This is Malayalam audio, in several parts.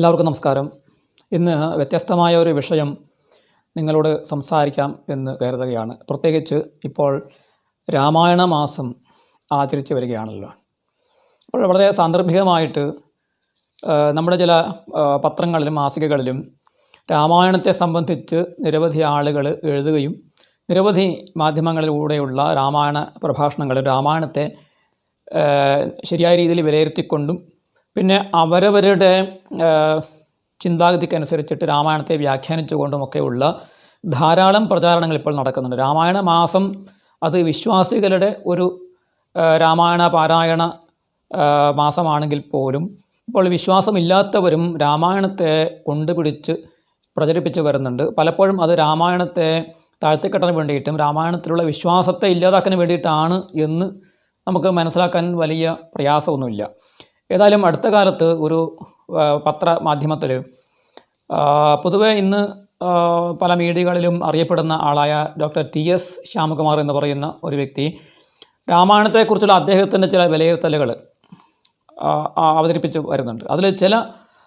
എല്ലാവർക്കും നമസ്കാരം. ഇന്ന് വ്യത്യസ്തമായ ഒരു വിഷയം നിങ്ങളോട് സംസാരിക്കാം എന്ന് കരുതുകയാണ്. പ്രത്യേകിച്ച് ഇപ്പോൾ രാമായണ മാസം ആചരിച്ചു വരികയാണല്ലോ. അപ്പോൾ വളരെ സാന്ദർഭികമായിട്ട് നമ്മുടെ ചില പത്രങ്ങളിലും മാസികകളിലും രാമായണത്തെ സംബന്ധിച്ച് നിരവധി ആളുകൾ എഴുതുകയും നിരവധി മാധ്യമങ്ങളിലൂടെയുള്ള രാമായണ പ്രഭാഷണങ്ങൾ രാമായണത്തെ ശരിയായ രീതിയിൽ വിലയിരുത്തിക്കൊണ്ടും പിന്നെ അവരവരുടെ ചിന്താഗതിക്കനുസരിച്ചിട്ട് രാമായണത്തെ വ്യാഖ്യാനിച്ചുകൊണ്ടുമൊക്കെയുള്ള ധാരാളം പ്രചാരണങ്ങൾ ഇപ്പോൾ നടക്കുന്നുണ്ട്. രാമായണ മാസം അത് വിശ്വാസികളുടെ ഒരു രാമായണ പാരായണ മാസമാണെങ്കിൽ പോലും ഇപ്പോൾ വിശ്വാസമില്ലാത്തവരും രാമായണത്തെ കൊണ്ടുപിടിച്ച് പ്രചരിപ്പിച്ച് വരുന്നുണ്ട്. പലപ്പോഴും അത് രാമായണത്തെ താഴ്ത്തിക്കെട്ടാൻ വേണ്ടിയിട്ടും രാമായണത്തിലുള്ള വിശ്വാസത്തെ ഇല്ലാതാക്കാൻ വേണ്ടിയിട്ടാണ് എന്ന് നമുക്ക് മനസ്സിലാക്കാൻ വലിയ പ്രയാസമൊന്നുമില്ല. ഏതായാലും അടുത്ത കാലത്ത് ഒരു പത്ര പത്രമാധ്യമത്തിൽ പൊതുവെ ഇന്ന് പല മീഡിയകളിലും അറിയപ്പെടുന്ന ആളായ ഡോക്ടർ ടി എസ് ശ്യാമകുമാർ എന്ന് പറയുന്ന ഒരു വ്യക്തി രാമായണത്തെക്കുറിച്ചുള്ള അദ്ദേഹത്തിന്റെ ചില വിലയിരുത്തലുകൾ അവതരിപ്പിച്ച് വരുന്നുണ്ട്. അതിൽ ചില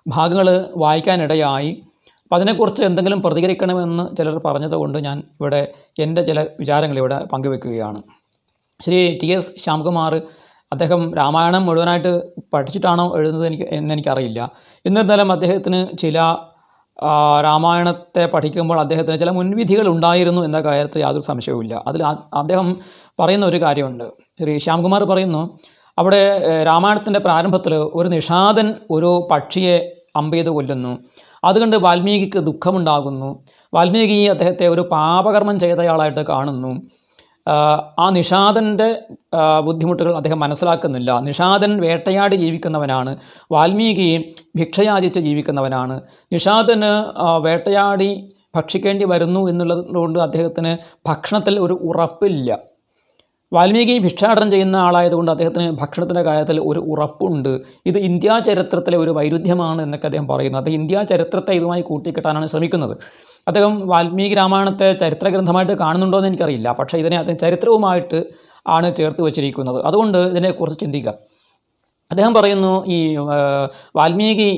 ഭാഗങ്ങൾ വായിക്കാനിടയായി. അപ്പം അതിനെക്കുറിച്ച് എന്തെങ്കിലും പ്രതികരിക്കണമെന്ന് ചിലർ പറഞ്ഞതുകൊണ്ട് ഞാൻ ഇവിടെ എന്റെ ചില വിചാരങ്ങൾ ഇവിടെ പങ്കുവെക്കുകയാണ്. ശ്രീ ടി എസ് ശ്യാംകുമാർ അദ്ദേഹം രാമായണം മുഴുവനായിട്ട് പഠിച്ചിട്ടാണോ എഴുതുന്നത് എനിക്ക് എന്നെനിക്കറിയില്ല എന്നിരുന്നാലും അദ്ദേഹത്തിന് ചില രാമായണത്തെ പഠിക്കുമ്പോൾ അദ്ദേഹത്തിന് ചില മുൻവിധികൾ ഉണ്ടായിരുന്നു എന്ന കാര്യത്തിൽ യാതൊരു സംശയവുമില്ല. അതിൽ അദ്ദേഹം പറയുന്ന ഒരു കാര്യമുണ്ട്. ശ്രീ ശ്യാംകുമാർ പറയുന്നു അവിടെ രാമായണത്തിന്റെ പ്രാരംഭത്തിൽ ഒരു നിഷാദൻ ഒരു പക്ഷിയെ അമ്പെയ്ത് കൊല്ലുന്നു. അതുകൊണ്ട് വാൽമീകിക്ക് ദുഃഖമുണ്ടാകുന്നു. വാൽമീകി അദ്ദേഹത്തെ ഒരു പാപകർമ്മം ചെയ്തയാളായിട്ട് കാണുന്നു. ആ നിഷാദന്റെ ബുദ്ധിമുട്ടുകൾ അദ്ദേഹം മനസ്സിലാക്കുന്നില്ല. നിഷാദൻ വേട്ടയാടി ജീവിക്കുന്നവനാണ് വാൽമീകി ഭിക്ഷയാചിച്ച് ജീവിക്കുന്നവനാണ്. നിഷാദന് വേട്ടയാടി ഭക്ഷിക്കേണ്ടി വരുന്നു എന്നുള്ളത് കൊണ്ട് അദ്ദേഹത്തിന് ഭക്ഷണത്തിൽ ഒരു ഉറപ്പില്ല. വാൽമീകി ഭിക്ഷാടനം ചെയ്യുന്ന ആളായതുകൊണ്ട് അദ്ദേഹത്തിന് ഭക്ഷണത്തിന്റെ കാര്യത്തിൽ ഒരു ഉറപ്പുണ്ട്. ഇത് ഇന്ത്യാ ചരിത്രത്തിലെ ഒരു വൈരുദ്ധ്യമാണ് എന്നൊക്കെ അദ്ദേഹം പറയുന്നു. അദ്ദേഹം ഇന്ത്യാ ചരിത്രത്തെ ഇതുമായി കൂട്ടിക്കെട്ടാനാണ് ശ്രമിക്കുന്നത്. അദ്ദേഹം വാൽമീകി രാമായണത്തെ ചരിത്ര ഗ്രന്ഥമായിട്ട് കാണുന്നുണ്ടോ എന്ന് എനിക്കറിയില്ല. പക്ഷേ ഇതിനെ അദ്ദേഹം ചരിത്രവുമായിട്ട് ആണ് ചേർത്ത് വച്ചിരിക്കുന്നത്. അതുകൊണ്ട് ഇതിനെക്കുറിച്ച് ചിന്തിക്കുക. അദ്ദേഹം പറയുന്നു ഈ വാൽമീകി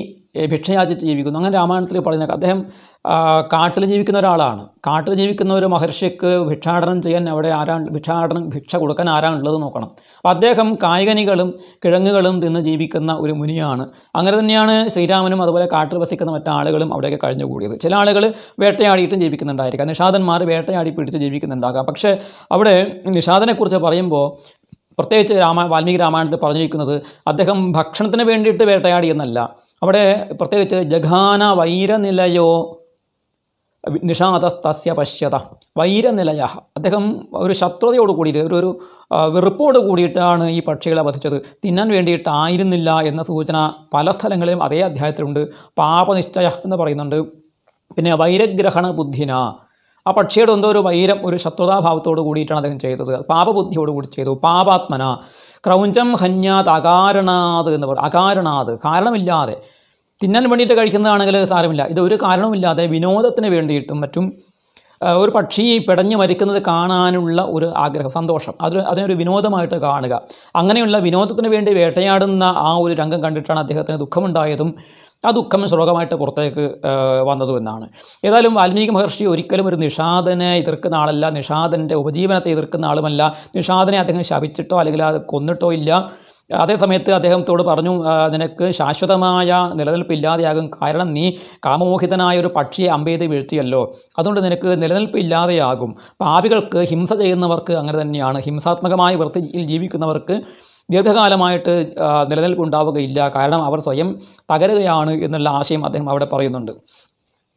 ഭിക്ഷയാചിച്ച് ജീവിക്കുന്നു. അങ്ങനെ രാമായണത്തിൽ പറയുന്ന അദ്ദേഹം കാട്ടിൽ ജീവിക്കുന്ന ഒരാളാണ്. കാട്ടിൽ ജീവിക്കുന്ന ഒരു മഹർഷിക്ക് ഭിക്ഷാടനം ചെയ്യാൻ അവിടെ ആരാ ഭിക്ഷാടനം ഭിക്ഷ കൊടുക്കാൻ ആരാണുള്ളത് നോക്കണം. അപ്പോൾ അദ്ദേഹം കായികനികളും കിഴങ്ങുകളും തിന്ന് ജീവിക്കുന്ന ഒരു മുനിയാണ്. അങ്ങനെ തന്നെയാണ് ശ്രീരാമനും അതുപോലെ കാട്ടിൽ വസിക്കുന്ന മറ്റാളുകളും അവിടെയൊക്കെ കഴിഞ്ഞുകൂടിയത്. ചില ആളുകൾ വേട്ടയാടിയിട്ടും ജീവിക്കുന്നുണ്ടായിരിക്കാം. നിഷാദന്മാർ വേട്ടയാടി പിടിച്ച് ജീവിക്കുന്നുണ്ടാകാം. പക്ഷേ അവിടെ നിഷാദനെക്കുറിച്ച് പറയുമ്പോൾ പ്രത്യേകിച്ച് രാമ വാൽമീകി രാമായണത്തിൽ പറഞ്ഞിരിക്കുന്നത് അദ്ദേഹം ഭക്ഷണത്തിന് വേണ്ടിയിട്ട് വേട്ടയാടിയെന്നല്ല അവിടെ പ്രത്യേകിച്ച് ജഘാന വൈരനിലയോ നിഷാദസ്തസ്യ പശ്യത. വൈരനിലയ അദ്ദേഹം ഒരു ശത്രുതയോട് കൂടിയിട്ട് ഒരു ഒരു വെറുപ്പോട് കൂടിയിട്ടാണ് ഈ പക്ഷികളെ വധിച്ചത്. തിന്നാൻ വേണ്ടിയിട്ടായിരുന്നില്ല എന്ന സൂചന പല സ്ഥലങ്ങളിലും അതേ അധ്യായത്തിലുണ്ട്. പാപനിശ്ചയ എന്ന് പറയുന്നുണ്ട്. പിന്നെ വൈരഗ്രഹണ ബുദ്ധിന. ആ പക്ഷിയുടെ എന്തോ ഒരു വൈരം ഒരു ശത്രുതാഭാവത്തോട് കൂടിയിട്ടാണ് അദ്ദേഹം ചെയ്തത്. പാപബുദ്ധിയോട് കൂടി ചെയ്തു. പാപാത്മന. ക്രൗഞ്ചം ഹന്യാത് അകാരണാത് എന്ന് പറയും അകാരണാത്. കാരണമില്ലാതെ. തിന്നാൻ വേണ്ടിയിട്ട് കഴിക്കുന്നതാണെങ്കിൽ സാരമില്ല. ഇത് ഒരു കാരണവുമില്ലാതെ വിനോദത്തിന് വേണ്ടിയിട്ടും മറ്റും ഒരു പക്ഷി പിടഞ്ഞു മരിക്കുന്നത് കാണാനുള്ള ഒരു ആഗ്രഹം സന്തോഷം. അത് അതിനൊരു വിനോദമായിട്ട് കാണുക. അങ്ങനെയുള്ള വിനോദത്തിന് വേണ്ടി വേട്ടയാടുന്ന ആ ഒരു രംഗം കണ്ടിട്ടാണ് അദ്ദേഹത്തിന് ദുഃഖമുണ്ടായതും ആ ദുഃഖം ശ്ലോകമായിട്ട് പുറത്തേക്ക് ആ, വന്നതും എന്നാണ് ഏതായാലും വാൽമീകി മഹർഷി ഒരിക്കലും ഒരു നിഷാദനെ എതിർക്കുന്ന ആളല്ല. നിഷാദന്റെ ഉപജീവനത്തെ എതിർക്കുന്ന ആളുമല്ല. നിഷാദനെ അദ്ദേഹം ശപിച്ചിട്ടോ അല്ലെങ്കിൽ അത് കൊന്നിട്ടോ ഇല്ല. അതേസമയത്ത് അദ്ദേഹത്തോട് പറഞ്ഞു "ആ, നിനക്ക് ശാശ്വതമായ നിലനിൽപ്പില്ലാതെയാകും. കാരണം നീ കാമമോഹിതനായ ഒരു പക്ഷിയെ അമ്പെയ്ത് വീഴ്ത്തിയല്ലോ. അതുകൊണ്ട് നിനക്ക് നിലനിൽപ്പില്ലാതെയാകും. പാപികൾക്ക് ഹിംസ ചെയ്യുന്നവർക്ക് അങ്ങനെ തന്നെയാണ്. ഹിംസാത്മകമായ വൃത്തിയിൽ ജീവിക്കുന്നവർക്ക് ദീർഘകാലമായിട്ട് നിലനിൽപ്പ് നിലനിൽപ്പുണ്ടാവുകയില്ല. കാരണം അവർ സ്വയം തകരുകയാണ് എന്നുള്ള ആശയം അദ്ദേഹം അവിടെ പറയുന്നുണ്ട്.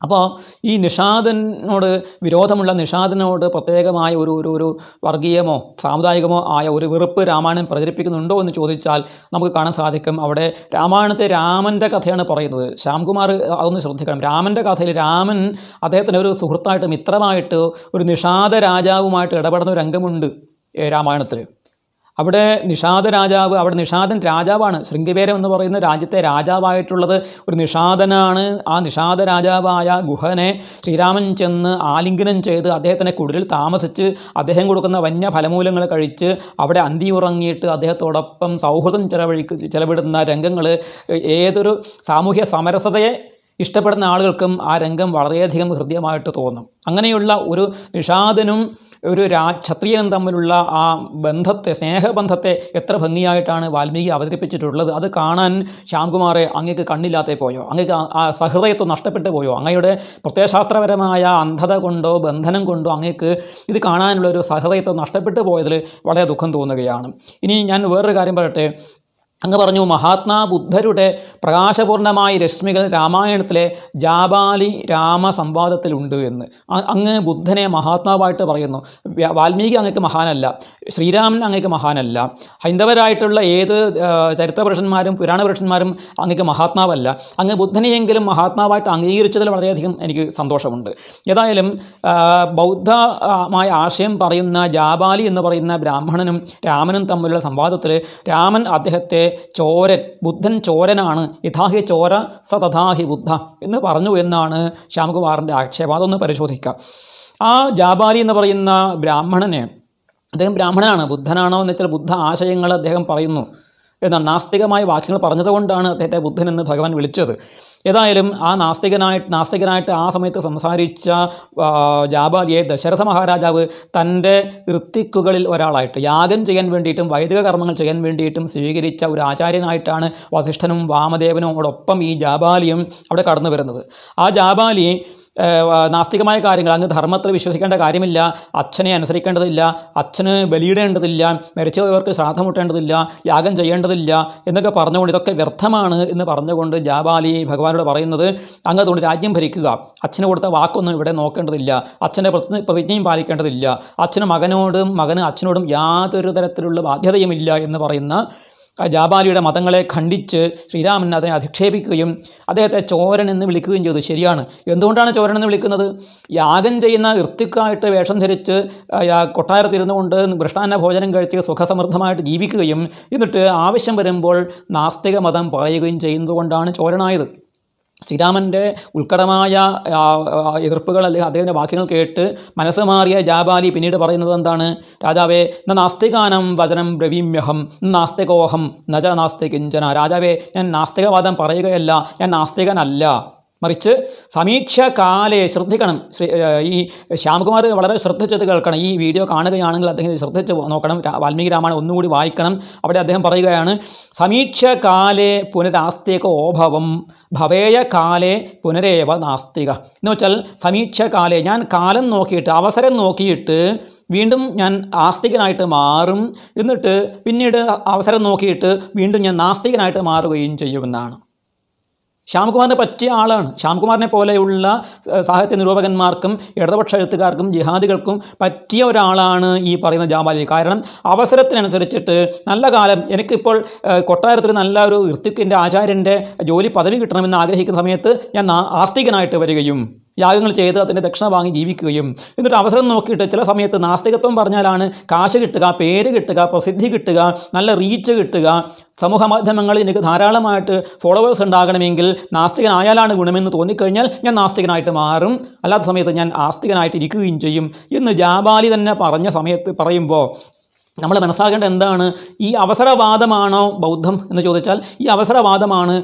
അപ്പോൾ ഈ നിഷാദനോട് വിരോധമുള്ള നിഷാദനോട് പ്രത്യേകമായ ഒരു ഒരു ഒരു വർഗീയമോ സാമുദായികമോ ആയ ഒരു വെറുപ്പ് രാമായണം പ്രചരിപ്പിക്കുന്നുണ്ടോ എന്ന് ചോദിച്ചാൽ നമുക്ക് കാണാൻ സാധിക്കും. അവിടെ രാമായണത്തെ രാമന്റെ കഥയാണ് പറയുന്നത്. ശ്യാംകുമാർ അതൊന്ന് ശ്രദ്ധിക്കണം. രാമന്റെ കഥയിൽ രാമൻ അദ്ദേഹത്തിന്റെ ഒരു സുഹൃത്തായിട്ട് മിത്രമായിട്ട് ഒരു നിഷാദ രാജാവുമായിട്ട് ഇടപെടുന്ന ഒരു രംഗമുണ്ട് രാമായണത്തിൽ അവിടെ നിഷാദ രാജാവ് അവിടെ നിഷാദൻ രാജാവാണ്. ശൃംഗിപേരം എന്ന് പറയുന്ന രാജ്യത്തെ രാജാവായിട്ടുള്ളത് ഒരു നിഷാദനാണ്. ആ നിഷാദ രാജാവായ ഗുഹനെ ശ്രീരാമൻ ചെന്ന് ആലിംഗനം ചെയ്ത് അദ്ദേഹത്തിന്റെ കുടിലിൽ താമസിച്ച് അദ്ദേഹം കൊടുക്കുന്ന വന്യ ഫലമൂലങ്ങൾ കഴിച്ച് അവിടെ അന്തി ഉറങ്ങിയിട്ട് അദ്ദേഹത്തോടൊപ്പം സൗഹൃദം ചെലവഴിക്ക് ചെലവിടുന്ന രംഗങ്ങൾ ഏതൊരു സാമൂഹ്യ സമരസതയെ ഇഷ്ടപ്പെടുന്ന ആളുകൾക്കും ആ രംഗം വളരെയധികം ഹൃദ്യമായിട്ട് തോന്നും. അങ്ങനെയുള്ള ഒരു നിഷാദനും ഒരു രാ ക്ഷത്രിയനും തമ്മിലുള്ള ആ ബന്ധത്തെ സ്നേഹബന്ധത്തെ എത്ര ഭംഗിയായിട്ടാണ് വാൽമീകി അവതരിപ്പിച്ചിട്ടുള്ളത്. അത് കാണാൻ ശ്യാംകുമാറെ അങ്ങേക്ക് കണ്ണില്ലാതെ പോയോ? അങ്ങേക്ക് ആ- സഹൃദയത്വം നഷ്ടപ്പെട്ടു പോയോ? അങ്ങയുടെ പ്രത്യയശാസ്ത്രപരമായ അന്ധത കൊണ്ടോ ബന്ധനം കൊണ്ടോ അങ്ങേക്ക് ഇത് കാണാനുള്ള ഒരു സഹൃദയത്വം നഷ്ടപ്പെട്ടു പോയതിൽ വളരെ ദുഃഖം തോന്നുകയാണ്. ഇനി ഞാൻ വേറൊരു കാര്യം പറയട്ടെ. അങ്ങ് പറഞ്ഞു മഹാത്മാ ബുദ്ധരുടെ പ്രകാശപൂർണമായ രശ്മികൾ രാമായണത്തിലെ ജാബാലി രാമ സംവാദത്തിലുണ്ട് എന്ന് അങ്ങ് ബുദ്ധനെ മഹാത്മാവായിട്ട് പറയുന്നു. വാൽമീകി അങ്ങക്ക് മഹാനല്ല ശ്രീരാമൻ അങ്ങക്ക് മഹാനല്ല ഹൈന്ദവരായിട്ടുള്ള ഏത് ചരിത്രപുരുഷന്മാരും പുരാണ പുരുഷന്മാരും അങ്ങക്ക് മഹാത്മാവല്ല. അങ്ങ് ബുദ്ധനെയെങ്കിലും മഹാത്മാവായിട്ട് അംഗീകരിച്ചതിൽ വളരെയധികം എനിക്ക് സന്തോഷമുണ്ട്. ഏതായാലും ബൗദ്ധമായ ആശയം പറയുന്ന ജാബാലി എന്ന് പറയുന്ന ബ്രാഹ്മണനും രാമനും തമ്മിലുള്ള സംവാദത്തിൽ രാമൻ അദ്ദേഹത്തെ ചോരൻ ബുദ്ധൻ ചോരനാണ്. യഥാഹി ചോര സ തഥാഹി ബുദ്ധ എന്ന് പറഞ്ഞു എന്നാണ് ശ്യാമകുമാറിന്റെ ആക്ഷേപം. അതൊന്ന് പരിശോധിക്കാം. ആ ജാബാലി എന്ന് പറയുന്ന ബ്രാഹ്മണനെ അദ്ദേഹം ബ്രാഹ്മണനാണ് ബുദ്ധനാണോ എന്ന് വെച്ചാൽ ബുദ്ധ ആശയങ്ങൾ അദ്ദേഹം പറയുന്നു. എന്നാണ് നാസ്തികമായ വാക്യങ്ങൾ പറഞ്ഞതുകൊണ്ടാണ് അദ്ദേഹത്തെ ബുദ്ധൻ എന്ന് ഭഗവാൻ വിളിച്ചത്. ഏതായാലും ആ നാസ്തികനായിട്ട് നാസ്തികനായിട്ട് ആ സമയത്ത് സംസാരിച്ച ജാബാലിയെ ദശരഥ മഹാരാജാവ് തന്റെ ഋത്തിക്കുകളിൽ ഒരാളായിട്ട് യാഗം ചെയ്യാൻ വേണ്ടിയിട്ടും വൈദിക കർമ്മങ്ങൾ ചെയ്യാൻ വേണ്ടിയിട്ടും സ്വീകരിച്ച ഒരു ആചാര്യനായിട്ടാണ് വസിഷ്ഠനും വാമദേവനും ഒപ്പം ഈ ജാബാലിയും അവിടെ കടന്നു വരുന്നത് ആ ജാബാലി നാസ്തികമായ കാര്യങ്ങൾ. അങ്ങ് ധർമ്മത്തിൽ വിശ്വസിക്കേണ്ട കാര്യമില്ല. അച്ഛനെ അനുസരിക്കേണ്ടതില്ല. അച്ഛന് ബലിയിടേണ്ടതില്ല. മരിച്ചവർക്ക് ശ്രാദ്ധം മുട്ടേണ്ടതില്ല. യാഗം ചെയ്യേണ്ടതില്ല എന്നൊക്കെ പറഞ്ഞുകൊണ്ട് ഇതൊക്കെ വ്യർത്ഥമാണ് എന്ന് പറഞ്ഞുകൊണ്ട് ജാബാലി ഭഗവാനോട് പറയുന്നത്. അങ്ങ് അതുകൊണ്ട് രാജ്യം ഭരിക്കുക. അച്ഛന് കൊടുത്ത വാക്കൊന്നും ഇവിടെ നോക്കേണ്ടതില്ല. അച്ഛന്റെ പ്രതി- പ്രതിജ്ഞയും പാലിക്കേണ്ടതില്ല. അച്ഛന് മകനോടും മകന് അച്ഛനോടും യാതൊരു തരത്തിലുള്ള ബാധ്യതയുമില്ല എന്ന് പറയുന്ന ജാബാലിയുടെ മതങ്ങളെ ഖണ്ഡിച്ച് ശ്രീരാമൻ അതിനെ അധിക്ഷേപിക്കുകയും അദ്ദേഹത്തെ ചോരൻ എന്ന് വിളിക്കുകയും ചെയ്തു. ശരിയാണ്. എന്തുകൊണ്ടാണ് ചോരൻ എന്ന് വിളിക്കുന്നത്? യാഗം ചെയ്യുന്ന ഇർത്തിക്കായിട്ട് വേഷം ധരിച്ച് കൊട്ടാരത്തിരുന്നു കൊണ്ട് മൃഷ്ടാന്ന ഭോജനം കഴിച്ച് സുഖസമൃദ്ധമായിട്ട് ജീവിക്കുകയും എന്നിട്ട് ആവശ്യം വരുമ്പോൾ നാസ്തിക മതം പറയുകയും ചെയ്യുന്നതുകൊണ്ടാണ് ചോരനായത്. ശ്രീരാമന്റെ ആ, എതിർപ്പുകൾ അല്ലെങ്കിൽ അദ്ദേഹത്തിന്റെ വാക്യങ്ങൾ കേട്ട് മനസ്സ് മാറിയ ജാബാലി പിന്നീട് പറയുന്നത് എന്താണ്? രാജാവേ ന നാസ്തികാനം വചനം ബ്രവീമ്യഹം നാസ്തികോഹം നജ നാസ്തികിഞ്ചന. രാജാവേ ഞാൻ നാസ്തികവാദം പറയുകയല്ല ഞാൻ നാസ്തികനല്ല. മറിച്ച് സമീക്ഷ കാലേ ശ്രദ്ധിക്കണം. ശ്രീ ഈ ശ്യാംകുമാർ വളരെ ശ്രദ്ധിച്ചത് കേൾക്കണം. ഈ വീഡിയോ കാണുകയാണെങ്കിൽ അദ്ദേഹം ശ്രദ്ധിച്ച് നോക്കണം. വാൽമീകി രാമായണം ഒന്നുകൂടി വായിക്കണം. അവിടെ അദ്ദേഹം പറയുകയാണ് സമീക്ഷ കാലേ പുനരാസ്തികോഭവം ഭവേയ കാലേ പുനരേവ നാസ്തിക. എന്ന് വെച്ചാൽ സമീക്ഷ കാലേ ഞാൻ കാലം നോക്കിയിട്ട് അവസരം നോക്കിയിട്ട് വീണ്ടും ഞാൻ ആസ്തികനായിട്ട് മാറും. എന്നിട്ട് പിന്നീട് അവസരം നോക്കിയിട്ട് വീണ്ടും ഞാൻ നാസ്തികനായിട്ട് മാറുകയും ചെയ്യുമെന്നാണ്. ശ്യാംകുമാറിനെ പറ്റിയ ആളാണ്. ശ്യാംകുമാറിനെ പോലെയുള്ള സാഹിത്യ നിരൂപകന്മാർക്കും ഇടതുപക്ഷ എഴുത്തുകാർക്കും ജിഹാദികൾക്കും പറ്റിയ ഒരാളാണ് ഈ പറയുന്ന ജാമാലി കാരണം അവസരത്തിനനുസരിച്ചിട്ട് നല്ല കാലം എനിക്കിപ്പോൾ കൊട്ടാരത്തിൽ നല്ല ഒരു ഋത്തിക്കിന്റെ ആചാര്യന്റെ ജോലി പദവി കിട്ടണമെന്ന് ആഗ്രഹിക്കുന്ന സമയത്ത് ഞാൻ ആസ്തികനായിട്ട് വരികയും യാഗങ്ങൾ ചെയ്ത് അതിന്റെ ദക്ഷിണ വാങ്ങി ജീവിക്കുകയും. എന്നിട്ട് അവസരം നോക്കിയിട്ട് ചില സമയത്ത് നാസ്തികത്വം പറഞ്ഞാലാണ് കാശ് കിട്ടുക പേര് കിട്ടുക പ്രസിദ്ധി കിട്ടുക നല്ല റീച്ച് കിട്ടുക. സമൂഹ മാധ്യമങ്ങളിൽ എനിക്ക് ധാരാളമായിട്ട് ഫോളോവേഴ്സ് ഉണ്ടാകണമെങ്കിൽ നാസ്തികനായാലാണ് ഗുണമെന്ന് തോന്നിക്കഴിഞ്ഞാൽ ഞാൻ നാസ്തികനായിട്ട് മാറും. അല്ലാത്ത സമയത്ത് ഞാൻ ആസ്തികനായിട്ട് ഇരിക്കുകയും ചെയ്യും എന്ന് ജാബാലി തന്നെ പറഞ്ഞ സമയത്ത് പറയുമ്പോൾ നമ്മൾ മനസ്സിലാക്കേണ്ട എന്താണ്? ഈ അവസരവാദമാണോ ബൗദ്ധം എന്ന് ചോദിച്ചാൽ ഈ അവസരവാദമാണ്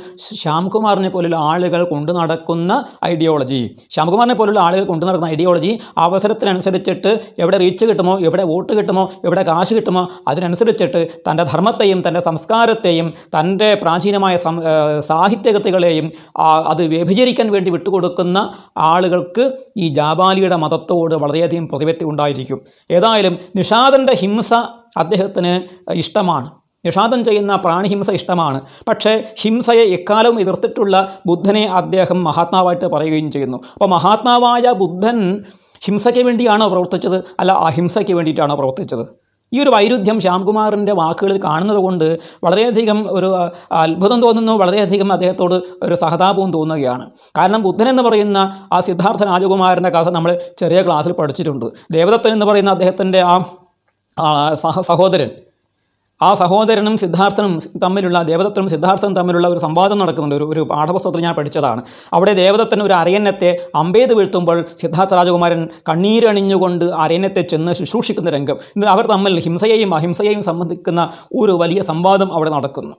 ശ്യാംകുമാറിനെ പോലുള്ള ആളുകൾ കൊണ്ടു നടക്കുന്ന ഐഡിയോളജി ശ്യാംകുമാറിനെ പോലുള്ള ആളുകൾ കൊണ്ടു നടക്കുന്ന ഐഡിയോളജി അവസരത്തിനനുസരിച്ചിട്ട് എവിടെ റീച്ച് കിട്ടുമോ എവിടെ വോട്ട് കിട്ടുമോ എവിടെ കാശ് കിട്ടുമോ അതിനനുസരിച്ചിട്ട് തന്റെ ധർമ്മത്തെയും തന്റെ സംസ്കാരത്തെയും തന്റെ പ്രാചീനമായ സാഹിത്യകൃതികളെയും അത് വ്യഭിചരിക്കാൻ വേണ്ടി വിട്ടുകൊടുക്കുന്ന ആളുകൾക്ക് ഈ ജാബാലിയുടെ മതത്തോട് വളരെയധികം പ്രതിപത്തി ഉണ്ടായിരിക്കും. ഏതായാലും നിഷാദന്റെ ഹിംസ അദ്ദേഹത്തിന് ഇഷ്ടമാണ്. നിഷാദം ചെയ്യുന്ന പ്രാണിഹിംസ ഇഷ്ടമാണ്. പക്ഷേ ഹിംസയെ എക്കാലവും എതിർത്തിട്ടുള്ള ബുദ്ധനെ അദ്ദേഹം മഹാത്മാവായിട്ട് പറയുകയും ചെയ്യുന്നു. അപ്പോൾ മഹാത്മാവായ ബുദ്ധൻ ഹിംസയ്ക്ക് വേണ്ടിയാണോ പ്രവർത്തിച്ചത്? അല്ല അഹിംസയ്ക്ക് വേണ്ടിയിട്ടാണോ പ്രവർത്തിച്ചത്? ഈ ഒരു വൈരുദ്ധ്യം ശ്യാംകുമാറിന്റെ വാക്കുകളിൽ കാണുന്നത് കൊണ്ട് വളരെയധികം ഒരു അത്ഭുതം തോന്നുന്നു വളരെയധികം അദ്ദേഹത്തോട് ഒരു സഹതാപവും തോന്നുകയാണ്. കാരണം ബുദ്ധൻ എന്ന് പറയുന്ന ആ സിദ്ധാർത്ഥ രാജകുമാരന്റെ കഥ നമ്മൾ ചെറിയ ക്ലാസ്സിൽ പഠിച്ചിട്ടുണ്ട്. ദേവദത്തൻ എന്ന് പറയുന്ന അദ്ദേഹത്തിന്റെ ആ സഹ സഹോദരൻ. ആ സഹോദരനും സിദ്ധാർത്ഥനും തമ്മിലുള്ള ദേവദത്തനും സിദ്ധാർത്ഥനും തമ്മിലുള്ള ഒരു സംവാദം നടക്കുന്നുണ്ട്. ഒരു ഒരു പാഠപുസ്തകത്തിൽ ഞാൻ പഠിച്ചതാണ്. അവിടെ ദേവദത്തൻ ഒരു അരയന്നത്തെ അമ്പേത് വീഴ്ത്തുമ്പോൾ സിദ്ധാർത്ഥ രാജകുമാരൻ കണ്ണീരണിഞ്ഞുകൊണ്ട് അരയന്നത്തെ ചെന്ന് ശുശ്രൂഷിക്കുന്ന രംഗം. അവർ തമ്മിൽ ഹിംസയെയും അഹിംസയെയും സംബന്ധിക്കുന്ന ഒരു വലിയ സംവാദം അവിടെ നടക്കുന്നു.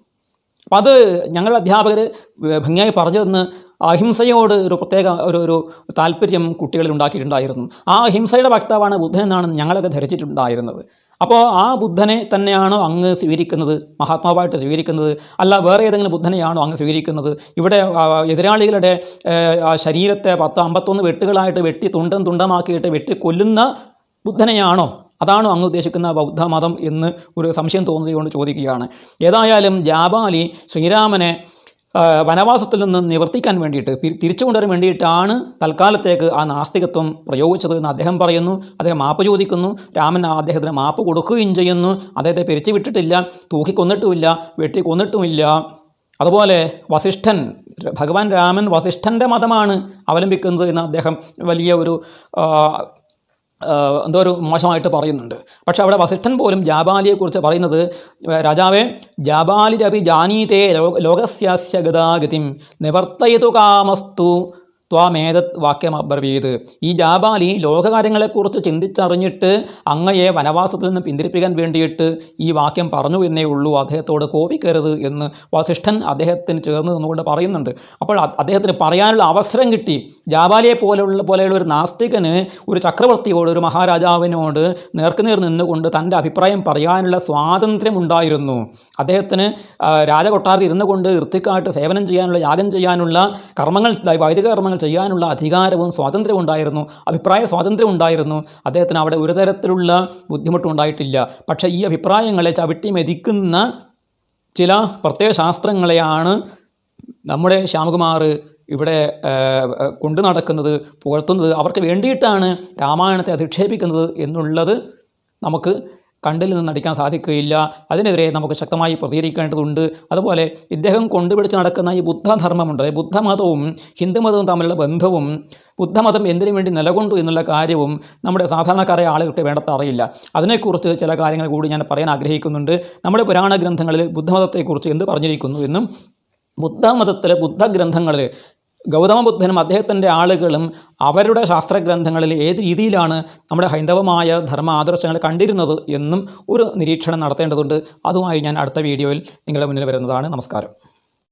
അപ്പം അത് ഞങ്ങളുടെ അധ്യാപകർ ഭംഗിയായി പറഞ്ഞു തന്ന് അഹിംസയോട് ഒരു പ്രത്യേക ഒരു ഒരു താല്പര്യം കുട്ടികളിൽ ഉണ്ടാക്കിയിട്ടുണ്ടായിരുന്നു. ആ അഹിംസയുടെ വക്താവാണ് ബുദ്ധൻ എന്നാണ് ഞങ്ങളൊക്കെ ധരിച്ചിട്ടുണ്ടായിരുന്നത്. അപ്പോൾ ആ ബുദ്ധനെ തന്നെയാണോ അങ്ങ് സ്വീകരിക്കുന്നത്? മഹാത്മാവായിട്ട് സ്വീകരിക്കുന്നത്? അല്ല വേറെ ഏതെങ്കിലും ബുദ്ധനെയാണോ അങ്ങ് സ്വീകരിക്കുന്നത്? ഇവിടെ എതിരാളികളുടെ ശരീരത്തെ പത്ത് അമ്പത്തൊന്ന് വെട്ടുകളായിട്ട് വെട്ടി തുണ്ടം തുണ്ടമാക്കിയിട്ട് വെട്ടി കൊല്ലുന്ന ബുദ്ധനെയാണോ? അതാണോ അങ്ങ് ഉദ്ദേശിക്കുന്ന ബൗദ്ധമതം എന്ന് ഒരു സംശയം തോന്നുന്നതുകൊണ്ട് ചോദിക്കുകയാണ്. ഏതായാലും ജാബാലി ശ്രീരാമനെ വനവാസത്തിൽ നിന്ന് നിവർത്തിക്കാൻ വേണ്ടിയിട്ട് തിരിച്ചു കൊണ്ടുവരാൻ വേണ്ടിയിട്ടാണ് തൽക്കാലത്തേക്ക് ആ നാസ്തികത്വം പ്രയോഗിച്ചത് എന്ന് അദ്ദേഹം പറയുന്നു. അദ്ദേഹം മാപ്പ് ചോദിക്കുന്നു. രാമൻ അദ്ദേഹത്തിന് മാപ്പ് കൊടുക്കുകയും ചെയ്യുന്നു. അദ്ദേഹത്തെ പിരിച്ചു വിട്ടിട്ടില്ല തൂക്കിക്കൊന്നിട്ടുമില്ല വെട്ടി കൊന്നിട്ടുമില്ല അതുപോലെ വസിഷ്ഠൻ ഭഗവാൻ രാമൻ വസിഷ്ഠന്റെ മതമാണ് അവലംബിക്കുന്നത് എന്ന് അദ്ദേഹം വലിയ ഒരു എന്തോ ഒരു മോശമായിട്ട് പറയുന്നുണ്ട്. പക്ഷെ അവിടെ വസിഷ്ഠൻ പോലും ജാബാലിയെക്കുറിച്ച് പറയുന്നത് രാജാവേ ജാബാലിരപി ജാനീതേ ലോകസ്യാസ്യ ഗതാഗതിം നിവർത്തയതു കാമസ്തു ത്വാമേതത് വാക്യം അബ്രവീത്. ഈ ജാബാലി ലോകകാര്യങ്ങളെക്കുറിച്ച് ചിന്തിച്ചറിഞ്ഞിട്ട് അങ്ങയെ വനവാസത്തിൽ നിന്ന് പിന്തിരിപ്പിക്കാൻ വേണ്ടിയിട്ട് ഈ വാക്യം പറഞ്ഞു എന്നേ ഉള്ളൂ. അദ്ദേഹത്തോട് കോപിക്കരുത് എന്ന് വസിഷ്ഠൻ അദ്ദേഹത്തിന് ചേർന്ന് നിന്നുകൊണ്ട് പറയുന്നുണ്ട്. അപ്പോൾ അദ്ദേഹത്തിന് പറയാനുള്ള അവസരം കിട്ടി. ജാബാലിയെ പോലെയുള്ള പോലെയുള്ള ഒരു നാസ്തികന് ഒരു ചക്രവർത്തിയോട് ഒരു മഹാരാജാവിനോട് നേർക്കുനേർ നിന്നുകൊണ്ട് തന്റെ അഭിപ്രായം പറയാനുള്ള സ്വാതന്ത്ര്യം ഉണ്ടായിരുന്നു അദ്ദേഹത്തിന് രാജകൊട്ടാരത്തിൽ ഇരുന്നു കൊണ്ട് ഋത്തിക്കായിട്ട് സേവനം ചെയ്യാനുള്ള യാഗം ചെയ്യാനുള്ള കർമ്മങ്ങൾ വൈദിക കർമ്മങ്ങൾ ചെയ്യാനുള്ള അധികാരവും സ്വാതന്ത്ര്യവും ഉണ്ടായിരുന്നു അഭിപ്രായ സ്വാതന്ത്ര്യം ഉണ്ടായിരുന്നു. അദ്ദേഹത്തിന് അവിടെ ഒരു തരത്തിലുള്ള ബുദ്ധിമുട്ടും ഉണ്ടായിട്ടില്ല. പക്ഷേ ഈ അഭിപ്രായങ്ങളെ ചവിട്ടി മെതിക്കുന്ന ചില പ്രത്യേക ശാസ്ത്രങ്ങളെയാണ് നമ്മുടെ ശ്യാമകുമാർ ഇവിടെ കൊണ്ടു നടക്കുന്നത് പുകഴ്ത്തുന്നത്. അവർക്ക് വേണ്ടിയിട്ടാണ് രാമായണത്തെ അധിക്ഷേപിക്കുന്നത് എന്നുള്ളത് നമുക്ക് കണ്ടിൽ നിന്ന് നടിക്കാൻ സാധിക്കുകയില്ല. അതിനെതിരെ നമുക്ക് ശക്തമായി പ്രതികരിക്കേണ്ടതുണ്ട്. അതുപോലെ ഇദ്ദേഹം കൊണ്ടുപിടിച്ച് നടക്കുന്ന ഈ ബുദ്ധധർമ്മമുണ്ട്. ബുദ്ധമതവും ഹിന്ദുമതവും തമ്മിലുള്ള ബന്ധവും ബുദ്ധമതം എന്തിനു വേണ്ടി നിലകൊണ്ടു എന്നുള്ള കാര്യവും നമ്മുടെ സാധാരണക്കാരായ ആളുകൾക്ക് വേണ്ടത്ര അറിയില്ല. അതിനെക്കുറിച്ച് ചില കാര്യങ്ങൾ കൂടി ഞാൻ പറയാൻ ആഗ്രഹിക്കുന്നുണ്ട്. നമ്മുടെ പുരാണ ഗ്രന്ഥങ്ങളിൽ ബുദ്ധമതത്തെക്കുറിച്ച് എന്ത് പറഞ്ഞിരിക്കുന്നു എന്നും ബുദ്ധമതത്തിലെ ബുദ്ധഗ്രന്ഥങ്ങളിൽ ഗൗതമ ബുദ്ധനും അദ്ദേഹത്തിന്റെ ആളുകളും അവരുടെ ശാസ്ത്രഗ്രന്ഥങ്ങളിൽ ഏത് രീതിയിലാണ് നമ്മുടെ ഹൈന്ദവമായ ധർമ്മ ആദർശങ്ങൾ കണ്ടിരുന്നത് എന്നും ഒരു നിരീക്ഷണം നടത്തേണ്ടതുണ്ട്. അതുമായി ഞാൻ അടുത്ത വീഡിയോയിൽ നിങ്ങളുടെ മുന്നിൽ വരുന്നതാണ്. നമസ്കാരം.